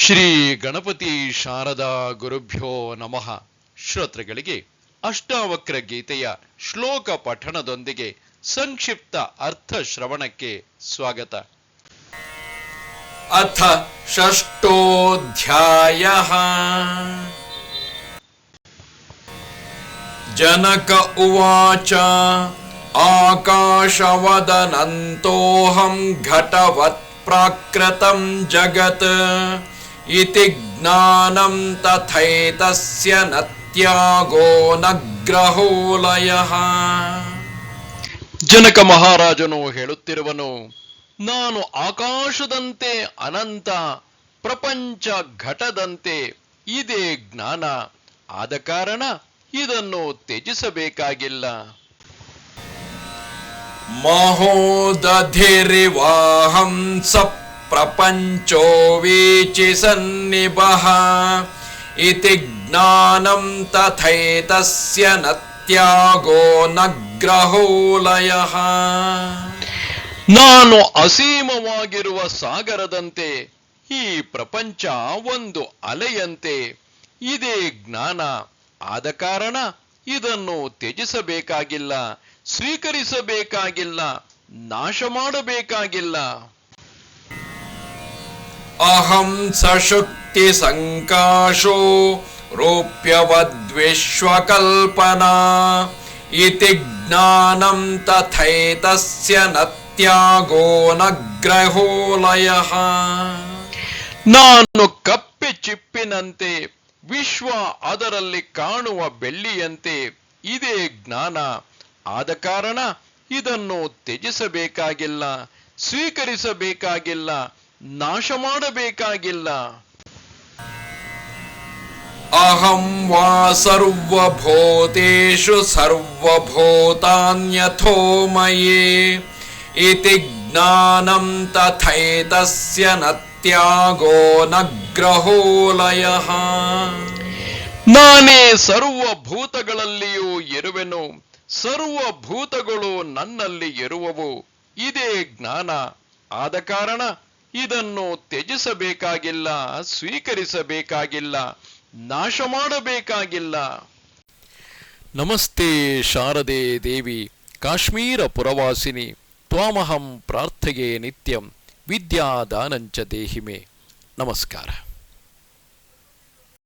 ಶ್ರೀ ಗಣಪತಿ ಶಾರದಾ ಗುರುಭ್ಯೋ ನಮಃ. ಶ್ರೋತೃಗಳಿಗೆ ಅಷ್ಟಾವಕ್ರ ಗೀತೆಯ ಶ್ಲೋಕ ಪಠಣದೊಂದಿಗೆ ಸಂಕ್ಷಿಪ್ತ ಅರ್ಥ ಶ್ರವಣಕ್ಕೆ ಸ್ವಾಗತ. ಅಥ ಷಷ್ಟೋಧ್ಯಾಯ. ಜನಕ ಉವಾಚ ಆಕಾಶವದನಂತೋಹಂ ಘಟವತ್ ಪ್ರಾಕೃತಂ ಜಗತ್. इति ज्ञानं तथैतस्य न त्यागो न ग्रहोलयः ಜನಕ ಮಹಾರಾಜನು ಹೇಳುತ್ತಿರುವನು ನಾನು ಆಕಾಶದಂತೆ ಅನಂತ ಪ್ರಪಂಚ ಘಟದಂತೆ ಇದೇ ಜ್ಞಾನ ಆದ ಕಾರಣ ಇದನ್ನು ತ್ಯಜಿಸಬೇಕಾಗಿಲ್ಲ महोदधिरिवाहं स प्रपञ्चो वीचि सन्निभः इति ज्ञानं तथैतस्य न त्यागो न ग्रहोलयः ನಾನು ಅಸೀಮವಾಗಿರುವ ಸಾಗರದಂತೆ ಈ ಪ್ರಪಂಚ ಒಂದು ಅಲೆಯಂತೆ ಇದೇ ಜ್ಞಾನ ಆದ ಕಾರಣ ಇದನ್ನು ತ್ಯಜಿಸಬೇಕಾಗಿಲ್ಲ ಸ್ವೀಕರಿಸಬೇಕಾಗಿಲ್ಲ ನಾಶ ಮಾಡಬೇಕಾಗಿಲ್ಲ ಅಹಂ ಸಶಕ್ತಿ ಸಂಕಾಶೋ ರೂಪ್ಯವದ್ವಿಶ್ವಕಲ್ಪನಾ ಇತಿ ಜ್ಞಾನಂ ತಥೈತಸ್ಯ ನತ್ಯಾಗೋ ನಗ್ರಹೋಲಯ ನಾನು ಕಪ್ಪೆ ಚಿಪ್ಪಿನಂತೆ ವಿಶ್ವ ಅದರಲ್ಲಿ ಕಾಣುವ ಬೆಳ್ಳಿಯಂತೆ ಇದೇ ಜ್ಞಾನ. ಆದ ಕಾರಣ ಇದನ್ನು ತ್ಯಜಿಸಬೇಕಾಗಿಲ್ಲ, ಸ್ವೀಕರಿಸಬೇಕಾಗಿಲ್ಲ ನಾಶ ಮಾಡಬೇಕಾಗಿಲ್ಲ ಅಹಂ ವಾ ಸರ್ವಭೂತೇಶು ಸರ್ವಭೂತಾನ್ಯಥೋ ಮಯೇ ಇತಿ ಜ್ಞಾನಂ ತಥೈತಸ್ಯ ನತ್ಯಾಗೋ ನಗ್ರಹೋಲಯ. ನಾನೇ ಸರ್ವಭೂತಗಳಲ್ಲಿಯೂ ಇರುವೆನು ಸರ್ವಭೂತಗಳು ನನ್ನಲ್ಲಿ ಇರುವವು. ಇದೇ ಜ್ಞಾನ. ಆದ ಕಾರಣ ಇದನ್ನು ತ್ಯಜಿಸಬೇಕಾಗಿಲ್ಲ, ಸ್ವೀಕರಿಸಬೇಕಾಗಿಲ್ಲ, ನಾಶ ಮಾಡಬೇಕಾಗಿಲ್ಲ. ನಮಸ್ತೆ ಶಾರದೆ ದೇವಿ, ಕಾಶ್ಮೀರ ಪುರವಾಸಿನಿ, ತ್ವಾಮಹಂ ಪ್ರಾರ್ಥೆಯೇ ನಿತ್ಯಂ, ವಿದ್ಯಾದಾನಂಚ ದೇಹಿಮೆ. ನಮಸ್ಕಾರ.